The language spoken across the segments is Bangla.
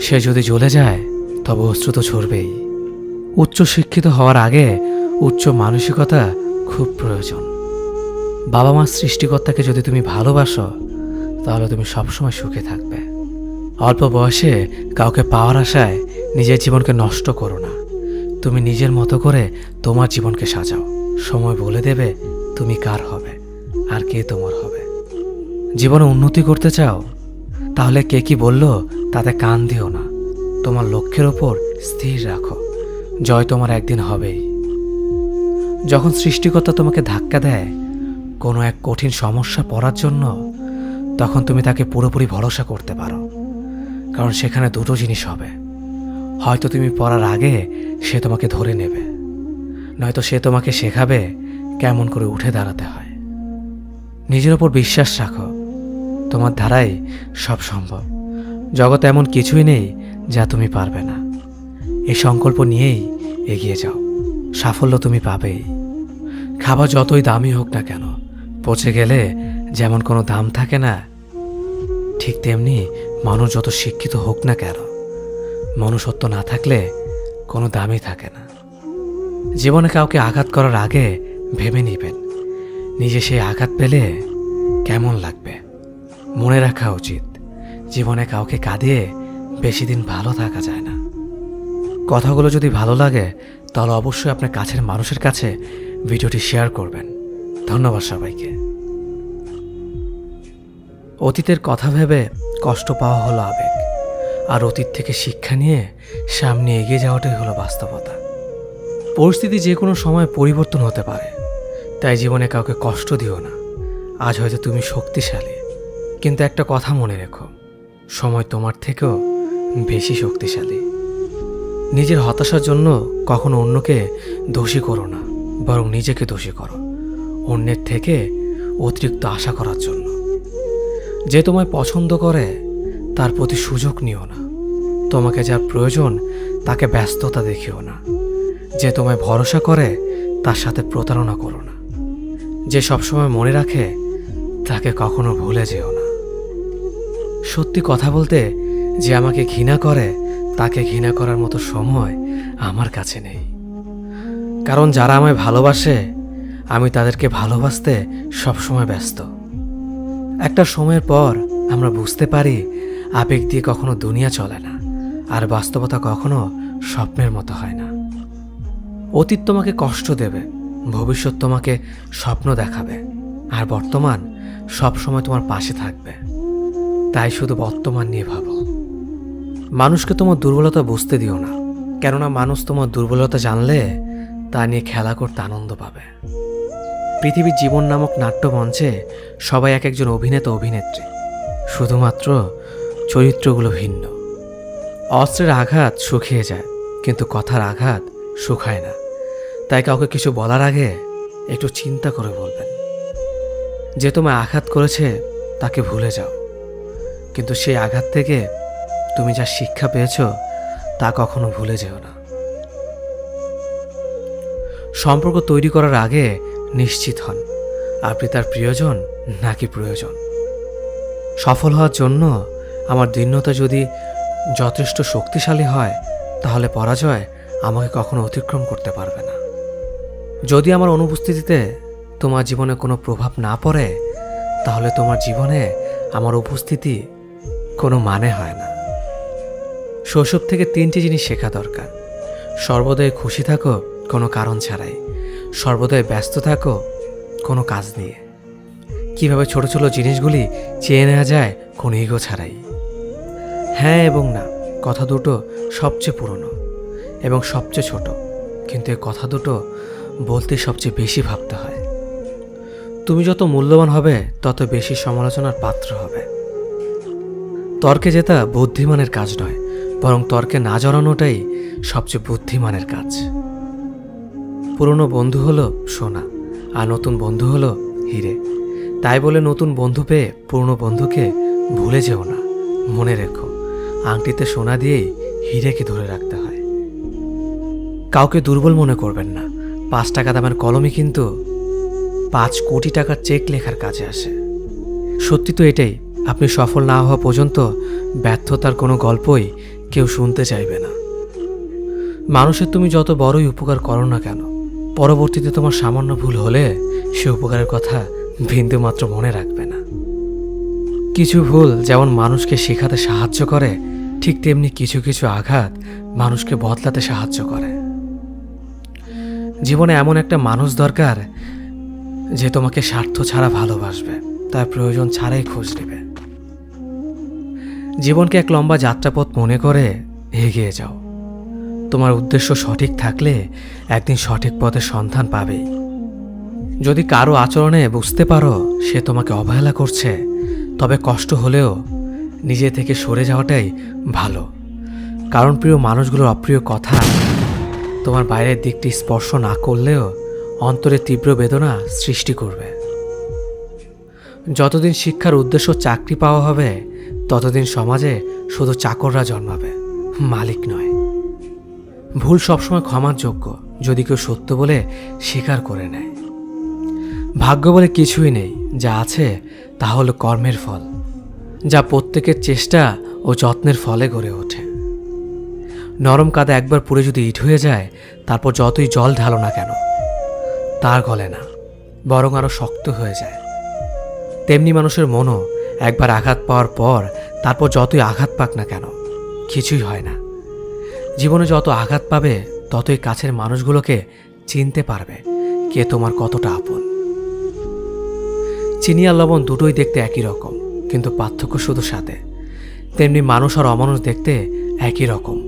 সে যদি জ্বলে যায়, তবে অস্ত্র তো ঝরবেই। উচ্চ শিক্ষিত হওয়ার আগে উচ্চ মানসিকতা খুব প্রয়োজন। বাবা মার সৃষ্টিকর্তাকে যদি তুমি ভালোবাসো, তাহলে তুমি সবসময় সুখে থাকবে। অল্প বয়সে কাউকে পাওয়ার আশায় নিজের জীবনকে নষ্ট করো না। তুমি নিজের মতো করে তোমার জীবনকে সাজাও। সময় বলে দেবে তুমি কার হবে, আর কে তোমার হবে। জীবনে উন্নতি করতে চাও, তাহলে কে কি বলল তাতে কান দিও না। তোমার লক্ষ্যের ওপর স্থির রাখো। জয় তোমার একদিন হবেই। যখন সৃষ্টিকর্তা তোমাকে ধাক্কা দেয়, কোনো এক কঠিন সমস্যা পড়ার জন্য, তখন তুমি তাকে পুরোপুরি ভরসা করতে পারো। কারণ সেখানে দুটো জিনিস হবে। হয়তো তুমি পড়ার আগে সে তোমাকে ধরে নেবে। নয়তো সে তোমাকে শেখাবে কেমন করে উঠে দাঁড়াতে হয়। নিজের ওপর বিশ্বাস রাখো। তোমার ধারাই সব সম্ভব। জগতে এমন কিছুই নেই যা তুমি পারবে না। এই সংকল্প নিয়েই এগিয়ে যাও। সাফল্য তুমি পাবেই। খাবার যতই দামি হোক না কেন, পচে গেলে যেমন কোনো দাম থাকে না, ঠিক তেমনি মানুষ যত শিক্ষিত হোক না কেন, মনুষ্যত্ব না থাকলে কোনো দামই থাকে না। জীবনে কাউকে আঘাত করার আগে ভেবে নিবেন। নিজে সেই আঘাত পেলে কেমন লাগবে? মনে রাখা উচিত। জীবনে কাউকে কাঁদিয়ে বেশি দিন ভালো থাকা যায় না। কথাগুলো যদি ভালো লাগে, তাহলে অবশ্যই আপনার কাছের মানুষের কাছে ভিডিওটি শেয়ার করবেন। ধন্যবাদ সবাইকে। অতীতের কথা ভেবে কষ্ট পাওয়া হলো আবেগ, আর অতীত থেকে শিক্ষা নিয়ে সামনে এগিয়ে যাওয়াটাই হলো বাস্তবতা। পরিস্থিতি যে কোনো সময় পরিবর্তন হতে পারে, তাই জীবনে কাউকে কষ্ট দিও না। আজ হয়তো তুমি শক্তিশালী, কিন্তু একটা কথা মনে রেখো সময় তোমার থেকেও বেশি শক্তিশালী। নিজের হতাশার জন্য কখনো অন্যকে দোষী করো না, বরং নিজেকে দোষী করো, অন্যের থেকে অতিরিক্ত আশা করার জন্য। যে তোমায় পছন্দ করে, তার প্রতি সুযোগ নিও না। তোমাকে যার প্রয়োজন, তাকে ব্যস্ততা দেখিও না। যে তোমায় ভরসা করে, তার সাথে প্রতারণা করো না। যে সবসময় মনে রাখে, তাকে কখনো ভুলে যেও না। সত্যি কথা বলতে যে আমাকে ঘৃণা করে, তাকে ঘৃণা করার মতো সময় আমার কাছে নেই। কারণ যারা আমায় ভালোবাসে, আমি তাদেরকে ভালোবাসতে সবসময় ব্যস্ত। একটা সময়ের পর আমরা বুঝতে পারি, আবেগ দিয়ে কখনো দুনিয়া চলে না, আর বাস্তবতা কখনো স্বপ্নের মতো হয় না। অতীত তোমাকে কষ্ট দেবে, ভবিষ্যৎ তোমাকে স্বপ্ন দেখাবে, আর বর্তমান সব সময় তোমার পাশে থাকবে। তাই শুধু বর্তমান নিয়ে ভাবো। মানুষকে তোমার দুর্বলতা বুঝতে দিও না, কেননা মানুষ তোমার দুর্বলতা জানলে তা নিয়ে খেলা করতে আনন্দ পাবে। পৃথিবীর জীবন নামক নাট্যমঞ্চে সবাই এক একজন অভিনেতা, অভিনেত্রী। শুধুমাত্র চরিত্রগুলো ভিন্ন। অস্ত্রের আঘাত শুকিয়ে যায়, কিন্তু কথার আঘাত শুকায় না। তাই কাউকে কিছু বলার আগে একটু চিন্তা করে বলবেন। যে তোমায় আঘাত করেছে, তাকে ভুলে যাও। কিন্তু সেই আঘাত থেকে তুমি যা শিক্ষা পেয়েছ, তা কখনো ভুলে যেও না। সম্পর্ক তৈরি করার আগে নিশ্চিত হন, আপনি তার প্রিয়জন নাকি প্রয়োজন। সফল হওয়ার জন্য আমার দীর্ণতা যদি যথেষ্ট শক্তিশালী হয়, তাহলে পরাজয় আমাকে কখনো অতিক্রম করতে পারবে না। যদি আমার অনুপস্থিতিতে তোমার জীবনে কোনো প্রভাব না পড়ে, তাহলে তোমার জীবনে আমার উপস্থিতি কোনো মানে হয় না। শৈশব থেকে তিনটি জিনিস শেখা দরকার। সর্বদাই খুশি থাকো, কোনো কারণ ছাড়াই। সর্বদাই ব্যস্ত থাকো, কোনো কাজ নিয়ে। কীভাবে ছোট ছোট জিনিসগুলি চেয়ে নেওয়া যায়, কোনো ইগো ছাড়াই। হ্যাঁ এবং না, কথা দুটো সবচেয়ে পুরনো এবং সবচেয়ে ছোট। কিন্তু এই কথা দুটো বলতে সবচেয়ে বেশি ভাবতে হয়। তুমি যত মূল্যবান হবে, তত বেশি সমালোচনার পাত্র হবে। তর্কে জেতা বুদ্ধিমানের কাজ নয়, বরং তর্কে না জড়ানোটাই সবচেয়ে বুদ্ধিমানের কাজ। পুরনো বন্ধু হলো সোনা, আর নতুন বন্ধু হলো হিরে। তাই বলে নতুন বন্ধু পেয়ে পুরনো বন্ধুকে ভুলে যেও না, মনে রেখো, আংটিতে সোনা দিয়েই হিরেকে ধরে রাখতে হয়। কাউকে দুর্বল মনে করবেন না, পাঁচ টাকা দামের কলমই কিন্তু পাঁচ কোটি টাকার চেক লেখার কাজে আসে। সত্যি তো এটাই আপনি সফল না হওয়া পর্যন্ত ব্যর্থতার কোনো গল্পই কেউ শুনতে চাইবে না। মানুষের তুমি যত বড়ই উপকার করো না কেন, পরবর্তীতে তোমার সামান্য ভুল হলে সে উপকারের কথা বিন্দু মাত্র মনে রাখবে না। কিছু ভুল যেমন মানুষকে শেখাতে সাহায্য করে, ঠিক তেমনি কিছু কিছু আঘাত মানুষকে বদলাতে সাহায্য করে। জীবনে এমন একটা মানুষ দরকার যে তোমাকে স্বার্থ ছাড়া ভালোবাসবে, তার প্রয়োজন ছাড়াই খোঁজ নেবে। জীবনকে এক লম্বা যাত্রাপথ মনে করে এগিয়ে যাও। তোমার উদ্দেশ্য সঠিক থাকলে একদিন সঠিক পথের সন্ধান পাবে। যদি কারও আচরণে বুঝতে পারো সে তোমাকে অবহেলা করছে, তবে কষ্ট হলেও নিজে থেকে সরে যাওয়াটাই ভালো। কারণ প্রিয় মানুষগুলোর অপ্রিয় কথা তোমার বাইরের দিকটি স্পর্শ না করলেও অন্তরে তীব্র বেদনা সৃষ্টি করবে। যতদিন শিক্ষার উদ্দেশ্য চাকরি পাওয়া হবে ততদিন সমাজে শুধু চাকররা জন্মাবে, মালিক নয়। ভুল সবসময় ক্ষমার যোগ্য যদি কেউ সত্য বলে স্বীকার করে নেয়। ভাগ্য বলে কিছুই নেই, যা আছে তা হলো কর্মের ফল, যা প্রত্যেকের চেষ্টা ও যত্নের ফলে গড়ে ওঠে। নরম কাদা একবার পুড়ে যদি ইট হয়ে যায়, তারপর যতই জল ঢালো না কেন, তার গলে না, বরং আরও শক্ত হয়ে যায়। তেমনি মানুষের মনও একবার আঘাত পাওয়ার পর, তারপর যতই আঘাত পাক না কেন, কিছুই হয় না। জীবনে যত আঘাত পাবে, ততই কাছের মানুষগুলোকে চিনতে পারবে কে তোমার কতটা আপন। চিনি আর লবণ দুটোই দেখতে একই রকম, কিন্তু পার্থক্য শুধু সাথে। তেমনি মানুষ আর অমানুষ দেখতে একই রকম,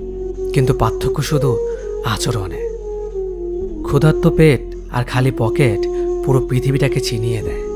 কিন্তু পার্থক্য শুধু আচরণে। ক্ষুধার্ত পেট আর খালি পকেট পুরো পৃথিবীটাকে চিনিয়ে দেয়।